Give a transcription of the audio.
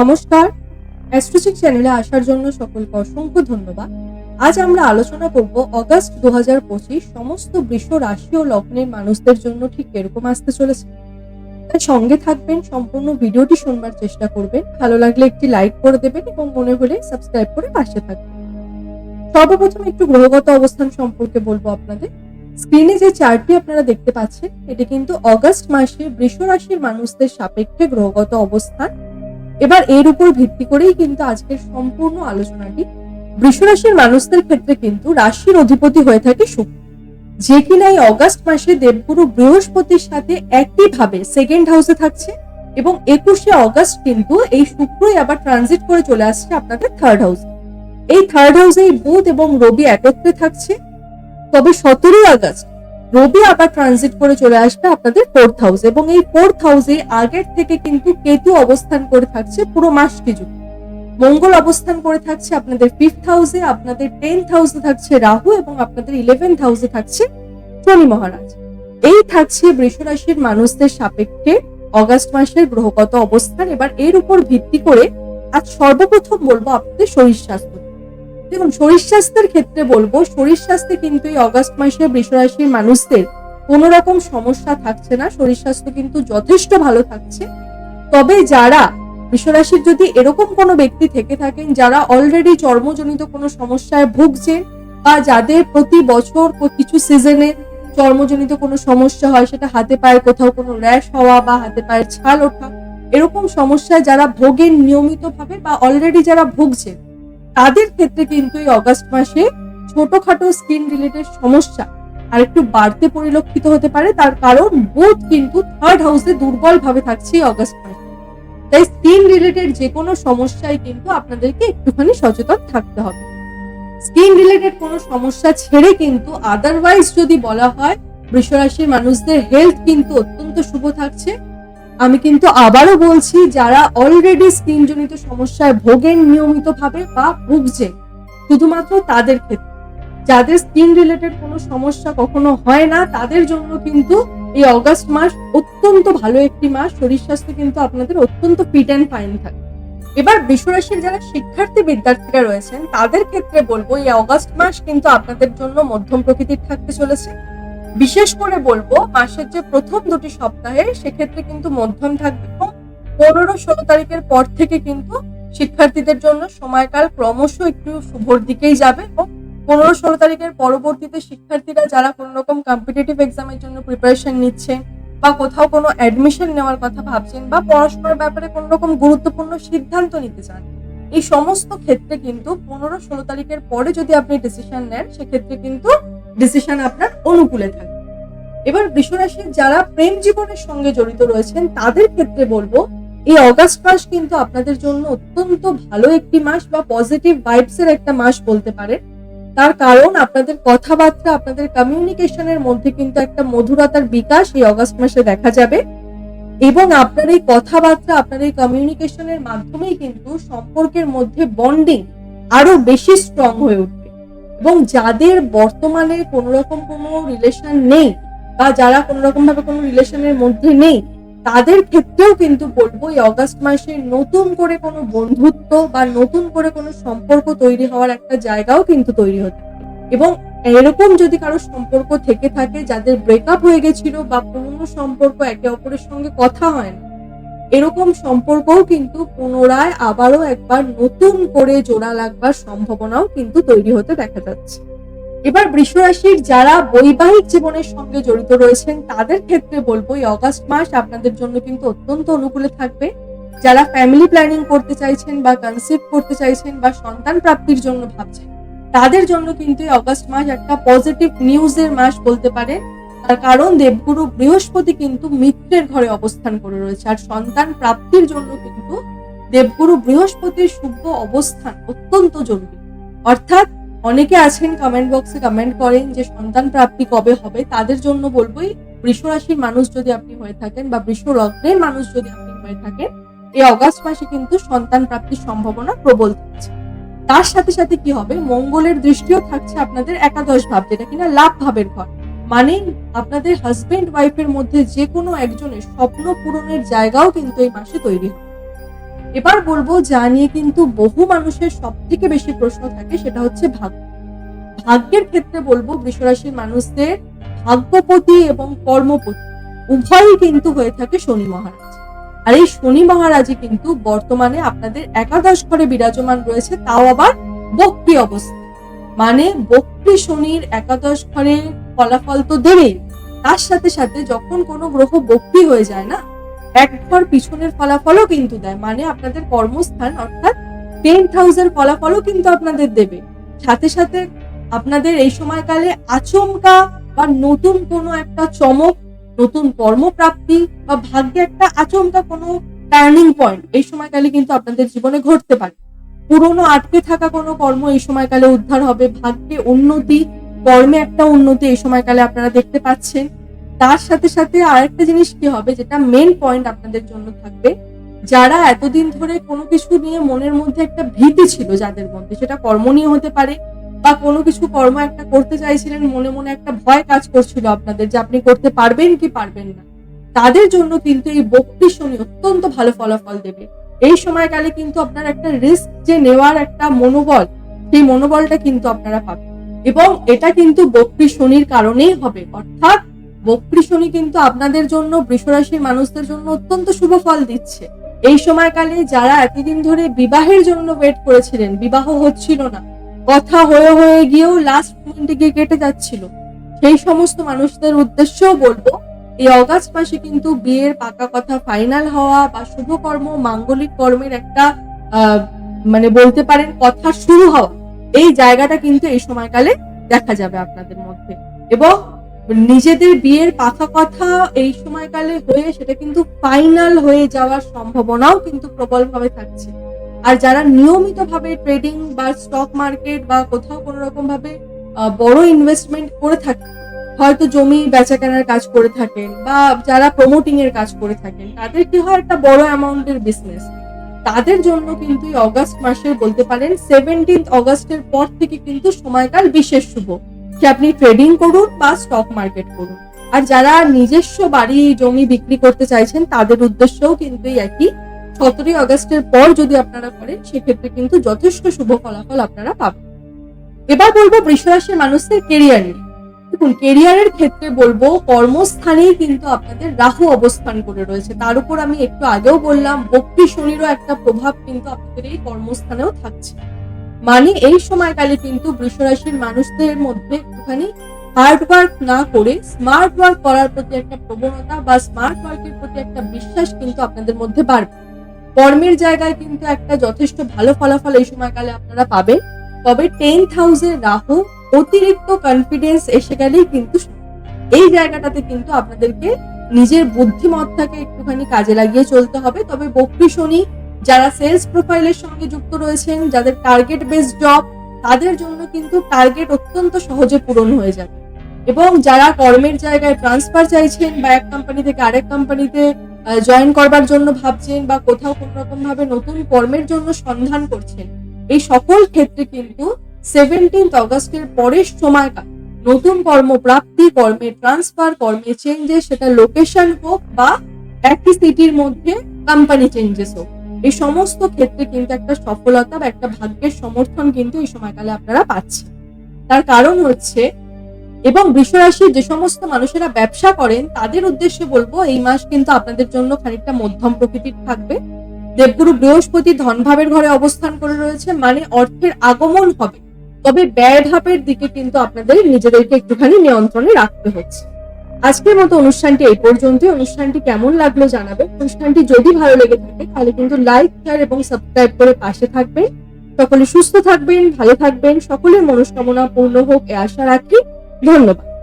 নমস্কার। অ্যাস্ট্রোচিক চ্যানেলে আসার জন্য সকলকে অসংখ্য ধন্যবাদ। আজ আমরা আলোচনা করব অগাস্ট দু হাজার পঁচিশ সমস্ত বৃষ রাশি ও লগ্নের মানুষদের জন্য ঠিক এরকম আসতে চলেছে। তাই সঙ্গে থাকবেন, সম্পূর্ণ ভিডিওটি শুনবার চেষ্টা করবেন। ভালো লাগলে একটি লাইক করে দেবেন এবং মনে হলে সাবস্ক্রাইব করে পাশে থাকবেন। সর্বপ্রথম একটু গ্রহগত অবস্থান সম্পর্কে বলব আপনাদের। স্ক্রিনে যে চার্টটি আপনারা দেখতে পাচ্ছেন, এটি কিন্তু অগাস্ট মাসে বৃষ রাশির মানুষদের সাপেক্ষে গ্রহগত অবস্থান। এবার এর উপর ভিত্তি করেই কিন্তু আজকের সম্পূর্ণ আলোচনাটি। বৃষ রাশির মানুষদের ক্ষেত্রে কিন্তু রাশির অধিপতি হয়ে থাকে শুক্র। যে কিনা এই অগাস্ট মাসে দেবগুরু বৃহস্পতির সাথে একই ভাবে সেকেন্ড হাউসে থাকছে এবং একুশে অগাস্ট কিন্তু এই শুক্রই আবার ট্রানজিট করে চলে আসছে আপনাদের থার্ড হাউসে এই থার্ড হাউসে এই বুধ এবং রবি একত্রে থাকছে। তবে সতেরোই আগস্ট রবি আবার ট্রানজিট করে চলে আসবে আপনাদের ফোর্থ হাউস এবং এই ফোর্থ হাউসে আগের থেকে কিন্তু কেতু অবস্থান করে থাকছে পুরো মাসটি জুড়ে। মঙ্গল অবস্থান করে থাকছে আপনাদের ফিফথ হাউসে আপনাদের টেন্থ হাউসে থাকছে রাহু এবং আপনাদের ইলেভেন্থ হাউসে থাকছে শনি মহারাজ। এই থাকছে বৃষ রাশির মানুষদের সাপেক্ষে অগাস্ট মাসের গ্রহগত অবস্থান। এবার এর উপর ভিত্তি করে আজ সর্বপ্রথম বলব আপনাদের শরীর স্বাস্থ্য। দেখুন, শরীর স্বাস্থ্যের ক্ষেত্রে বলব, শরীর স্বাস্থ্যে কিন্তু এই অগাস্ট মাসে বৃষরাশির মানুষদের কোনো রকম সমস্যা থাকছে না, শরীর স্বাস্থ্য কিন্তু যথেষ্ট ভালো থাকছে। তবে যারা বৃষরাশির যদি এরকম কোনো ব্যক্তি থেকে থাকেন, যারা অলরেডি চর্মজনিত কোনো সমস্যায় ভুগছেন বা যাদের প্রতি বছর কিছু সিজনে চর্মজনিত কোনো সমস্যা হয়, সেটা হাতে পায়ে কোথাও কোনো র্যাশ হওয়া বা হাতে পায়ের ছাল ওঠা, এরকম সমস্যায় যারা ভোগেন নিয়মিতভাবে বা অলরেডি যারা ভুগছেন তাদের ক্ষেত্রে কিন্তু এই অগাস্ট মাসে ছোটখাটো স্কিন রিলেটেড সমস্যা আর একটু বাড়তে পরিলক্ষিত হতে পারে। তার কারণ বুধ কিন্তু থার্ড হাউসে দুর্বল ভাবে থাকছে এই অগাস্ট মাসে। তাই স্কিন রিলেটেড যে কোনো সমস্যায় কিন্তু আপনাদেরকে একটুখানি সচেতন থাকতে হবে। স্কিন রিলেটেড কোনো সমস্যা ছেড়ে কিন্তু আদারওয়াইজ যদি বলা হয়, বৃষরাশির মানুষদের হেলথ কিন্তু অত্যন্ত শুভ থাকছে। আমি কিন্তু আবারও বলছি, যারা অলরেডি স্কিন জনিত সমস্যায় ভোগেন নিয়মিতভাবে বা ভুগছে শুধুমাত্র তাদের ক্ষেত্রে। যাদের স্কিন রিলেটেড কোনো সমস্যা কখনো হয় না, তাদের জন্য কিন্তু এই অগাস্ট মাস অত্যন্ত ভালো একটি মাস। শরীর স্বাস্থ্য কিন্তু আপনাদের অত্যন্ত ফিট অ্যান্ড ফাইন থাকে। এবার বিশ্বরাশির যারা শিক্ষার্থী বিদ্যার্থীরা রয়েছেন, তাদের ক্ষেত্রে বলব, এই অগাস্ট মাস কিন্তু আপনাদের জন্য মধ্যম প্রকৃতির থাকতে চলেছে। বিশেষ করে বলব, মাসের যে প্রথম দুটি সপ্তাহে সেক্ষেত্রে কিন্তু মধ্যম থাকবে এবং পনেরো ষোলো তারিখের পর থেকে কিন্তু শিক্ষার্থীদের জন্য সময়কাল ক্রমশ একটু শুভর দিকেই যাবে এবং পনেরো ষোলো তারিখের পরবর্তীতে শিক্ষার্থীরা যারা কোনো রকম কম্পিটিটিভ এক্সামের জন্য প্রিপারেশন নিচ্ছেন বা কোথাও কোনো অ্যাডমিশন নেওয়ার কথা ভাবছেন বা পড়াশোনার ব্যাপারে কোনো রকম গুরুত্বপূর্ণ সিদ্ধান্ত নিতে চান, এই সমস্ত ক্ষেত্রে কিন্তু পনেরো ষোলো তারিখের পরে যদি আপনি ডিসিশন নেন, সেক্ষেত্রে কিন্তু ডিসিশন আপনার অনুকূলে থাকবে। এবার বৃষরাশির যারা প্রেম জীবনের সঙ্গে জড়িত রয়েছেন, তাদের ক্ষেত্রে বলব, এই অগাস্ট মাস কিন্তু আপনাদের জন্য অত্যন্ত ভালো একটি মাস বা পজিটিভ ভাইবস এর একটা মাস বলতে পারেন। তার কারণ, আপনাদের কথাবার্তা, আপনাদের কমিউনিকেশনের মধ্যে কিন্তু একটা মধুরতার বিকাশ এই অগাস্ট মাসে দেখা যাবে। এবং আপনার এই কথাবার্তা, আপনার এই কমিউনিকেশনের মাধ্যমেই কিন্তু সম্পর্কের মধ্যে বন্ডিং আরও বেশি স্ট্রং হয়ে উঠবে। এবং যাদের বর্তমানে কোনো রকম কোনো রিলেশন নেই বা যারা কোনো রকম ভাবে কোনো রিলেশনের মধ্যে নেই, তাদের ক্ষেত্রেও কিন্তু বলব এই অগাস্ট মাসে নতুন করে কোনো বন্ধুত্ব বা নতুন করে কোনো সম্পর্ক তৈরি হওয়ার একটা জায়গাও কিন্তু তৈরি হতে এবং এরকম যদি কারও সম্পর্ক থেকে থাকে, যাদের ব্রেকআপ হয়ে গেছিল বা পুরনো সম্পর্ক একে অপরের সঙ্গে কথা হয় না এরকম সম্পর্কও কিন্তু পুনরায় আবারও একবার নতুন করে জোড়া লাগবার সম্ভাবনাও কিন্তু তৈরি হতে দেখা যাচ্ছে। এবার বৃষরাশির যারা বৈবাহিক জীবনের সঙ্গে জড়িত রয়েছেন, তাদের ক্ষেত্রে বলব, এই অগাস্ট মাস আপনাদের জন্য কিন্তু অত্যন্ত অনুকূলে থাকবে। যারা ফ্যামিলি প্ল্যানিং করতে চাইছেন বা কনসিভ করতে চাইছেন বা সন্তান প্রাপ্তির জন্য ভাবছেন, তাদের জন্য কিন্তু এই অগাস্ট মাস একটা পজিটিভ নিউজের মাস বলতে পারেন। তার কারণ দেবগুরু বৃহস্পতি কিন্তু মিত্রের ঘরে অবস্থান করে রয়েছে, আর সন্তান প্রাপ্তির জন্য কিন্তু দেবগুরু বৃহস্পতির শুভ অবস্থান অত্যন্ত জরুরি। অর্থাৎ অনেকে আছেন কমেন্ট বক্সে কমেন্ট করেন যে সন্তান প্রাপ্তি কবে হবে, তাদের জন্য বলবোই বৃষ রাশির মানুষ যদি আপনি হয়ে থাকেন বা বৃষ লগ্নের মানুষ যদি আপনি হয়ে থাকেন, এই অগাস্ট মাসে কিন্তু সন্তান প্রাপ্তির সম্ভাবনা প্রবল থাকছে। তার সাথে সাথে কি হবে? মঙ্গলের দৃষ্টিও থাকছে আপনাদের একাদশ ভাব, যেটা কিনা লাভ ভাবের ঘর। মানে আপনাদের হাজবেন্ড ওয়াইফের মধ্যে যে কোনো একজনের স্বপ্ন পূরণের জায়গাও কিন্তু এই মাসে তৈরি হবে এবার বলব, যা নিয়ে কিন্তু বহু মানুষের সব থেকে বেশি প্রশ্ন থাকে সেটা হচ্ছে ভাগ্য। ভাগ্যের ক্ষেত্রে বলব, বৃষরাশির মানুষদের ভাগ্যপতি এবং কর্মপতি উভয়ই কিন্তু হয়ে থাকে শনি মহারাজ। আর এই শনি মহারাজই কিন্তু বর্তমানে আপনাদের একাদশ ঘরে বিরাজমান রয়েছে, তাও আবার বক্রি অবস্থা মানে বক্রি শনির একাদশ ঘরে ফলাফল তো দেবেই তার সাথে সাথে যখন কোনো গ্রহ বক্রি হয়ে যায় না এক ঘর পিছনের ফলাফলও কিন্তু দেয়। মানে আপনাদের কর্মস্থান অর্থাৎ টেন্থ হাউসের ফলাফলও কিন্তু আপনাদের দেবে। সাথে সাথে আপনাদের এই সময়কালে আচমকা বা নতুন কোনো একটা চমক, নতুন কর্মপ্রাপ্তি বা ভাগ্যে একটা আচমকা কোনো টার্নিং পয়েন্ট এই সময়কালে কিন্তু আপনাদের জীবনে ঘটতে পারে। পুরনো আটকে থাকা কোনো কর্ম এই সময়কালে উদ্ধার হবে। ভাগ্যে উন্নতি কর্মে একটা উন্নতি এই সময়কালে আপনারা দেখতে পাচ্ছেন। তার সাথে সাথে আরেকটা জিনিস কি হবে, যেটা মেন পয়েন্ট আপনাদের জন্য থাকবে, যারা এতদিন ধরে কোনো কিছু নিয়ে মনের মধ্যে একটা ভীতি ছিল যাদের মধ্যে, সেটা কর্ম নিয়ে হতে পারে বা কোনো কিছু কর্ম একটা করতে চাইছিলেন, মনে মনে একটা ভয় কাজ করছিল আপনাদের যে আপনি করতে পারবেন কি পারবেন না। তাদের জন্য কিন্তু এই বক্তি শনি অত্যন্ত ভালো ফলাফল দেবে। এই সময়কালে কিন্তু আপনার একটা রিস্ক যে নেওয়ার একটা মনোবল, সেই মনোবলটা কিন্তু আপনারা পাবেন। এবং এটা কিন্তু বক্রি শনির কারণেই হবে। অর্থাৎ বক্রি শনি কিন্তু আপনাদের জন্য, বৃষরাশির মানুষদের জন্য অত্যন্ত শুভ ফল দিচ্ছে। এই সময়কালে যারা এতদিন ধরে বিবাহের জন্য ওয়েট করেছিলেন, বিবাহ হচ্ছিল না, কথা হয়ে হয়ে গিয়েও লাস্ট মোমেন্টে গিয়ে কেটে যাচ্ছিল, সেই সমস্ত মানুষদের উদ্দেশ্যেও বলব, এই অগাস্ট মাসে কিন্তু বিয়ের পাকা কথা ফাইনাল হওয়া বা শুভকর্ম মাঙ্গলিক কর্মের একটা মানে বলতে পারেন কথা শুরু হওয়া এই জায়গাটা কিন্তু এই সময়কালে দেখা যাবে আপনাদের মধ্যে। এবং নিজেদের বিয়ের পাকা কথা এই সময়কালে হয়ে সেটা কিন্তু ফাইনাল হয়ে যাওয়ার সম্ভাবনাও কিন্তু প্রবলভাবে থাকছে। আর যারা নিয়মিত ভাবে ট্রেডিং বা স্টক মার্কেট বা কোথাও কোনো রকম ভাবে বড় ইনভেস্টমেন্ট করে থাকে, হয়তো জমি বেচা কেনার কাজ করে থাকেন বা যারা প্রমোটিং এর কাজ করে থাকেন, তাদের কি হয় একটা বড় অ্যামাউন্টের বিজনেস তাদের জন্য কিন্তু অগাস্ট মাসে বলতে পারেন সেভেন্টিন্থ অগাস্টের পর থেকে কিন্তু সময়কাল বিশেষ শুভ। যে আপনি ট্রেডিং করুন বা স্টক মার্কেট করুন। আর যারা নিজস্ব বাড়ি, জমি বিক্রি করতে চাইছেন, তাদের উদ্দেশ্যও কিন্তু একই। সতেরোই আগস্টের পর যদি আপনারা করেন, সেক্ষেত্রে কিন্তু যথেষ্ট শুভ ফলাফল আপনারা পাবেন। এবার বলব বৃষরাশির মানুষদের কেরিয়ার নিয়ে। দেখুন কেরিয়ারের ক্ষেত্রে বলব, কর্মস্থানেই কিন্তু আপনাদের রাহু অবস্থান করে রয়েছে। তার উপর আমি একটু আগেও বললাম বক্রি শনিরও একটা প্রভাব কিন্তু আপনাদের এই কর্মস্থানেও থাকছে। মানে এই সময়কালে কিন্তু বৃষরাশির মানুষদের মধ্যে একটুখানি হার্ড ওয়ার্ক না করে স্মার্ট ওয়ার্ক করার প্রতি একটা প্রবণতা বা স্মার্ট ওয়ার্কের প্রতি একটা বিশ্বাস কিন্তু আপনাদের মধ্যে বাড়বে। কর্মের জায়গায় কিন্তু একটা যথেষ্ট ভালো ফলাফল এই সময়কালে আপনারা পাবেন। তবে টেন্থ হাউসের রাহু অতিরিক্ত কনফিডেন্স এসে গেলেই কিন্তু এই জায়গাটাতে কিন্তু আপনাদেরকে নিজের বুদ্ধিমত্তাকে একটুখানি কাজে লাগিয়ে চলতে হবে। তবে বক্রি শনি যারা সেলস প্রোফাইলের সঙ্গে যুক্ত রয়েছেন, যাদের টার্গেট বেস জব তাদের জন্য কিন্তু টার্গেট অত্যন্ত সহজে পূরণ হয়ে যাবে। এবং যারা কর্মের জায়গায় ট্রান্সফার চাইছেন বা এক কোম্পানি থেকে আরেক কোম্পানিতে জয়েন করবার জন্য ভাবছেন বা কোথাও কোনো রকম ভাবে নতুন কর্মের জন্য সন্ধান করছেন, এই সকল ক্ষেত্রে কিন্তু সেভেন্টিন্থ অগস্টের পরের সময়কাল। নতুন কর্মপ্রাপ্তি কর্মে ট্রান্সফার কর্মে চেঞ্জেস সেটা লোকেশন হোক বা একই সিটির মধ্যে কোম্পানি চেঞ্জেস হোক। এই সমস্ত ক্ষেত্রে কিন্তু একটা সফলতা বা একটা ভাগ্যের সমর্থন কিন্তু এই সময়কালে আপনারা পাচ্ছেন। তার কারণ হচ্ছে, এবং বৃষরাশির যে সমস্ত মানুষেরা ব্যবসা করেন, তাদের উদ্দেশ্যে বলব, এই মাস কিন্তু আপনাদের জন্য খানিকটা মধ্যম প্রকৃতির থাকবে। দেবগুরু বৃহস্পতি ধনভাবের ঘরে অবস্থান করে রয়েছে মানে অর্থের আগমন হবে। তবে ব্যয় ভাবের দিকে কিন্তু আপনাদের নিজেদেরকে একটুখানি নিয়ন্ত্রণে রাখতে হচ্ছে। আজকের মতো অনুষ্ঠানটি এই পর্যন্ত অনুষ্ঠানটি কেমন লাগল জানাবেন। অনুষ্ঠানটি যদি ভালো লেগে থাকে, তাহলে কিন্তু লাইক শেয়ার এবং সাবস্ক্রাইব করে পাশে থাকবেন। সকলে সুস্থ থাকবেন, ভালো থাকবেন। সকলের মনস্কামনা পূর্ণ হোক, এ আশা রাখি। ধন্যবাদ।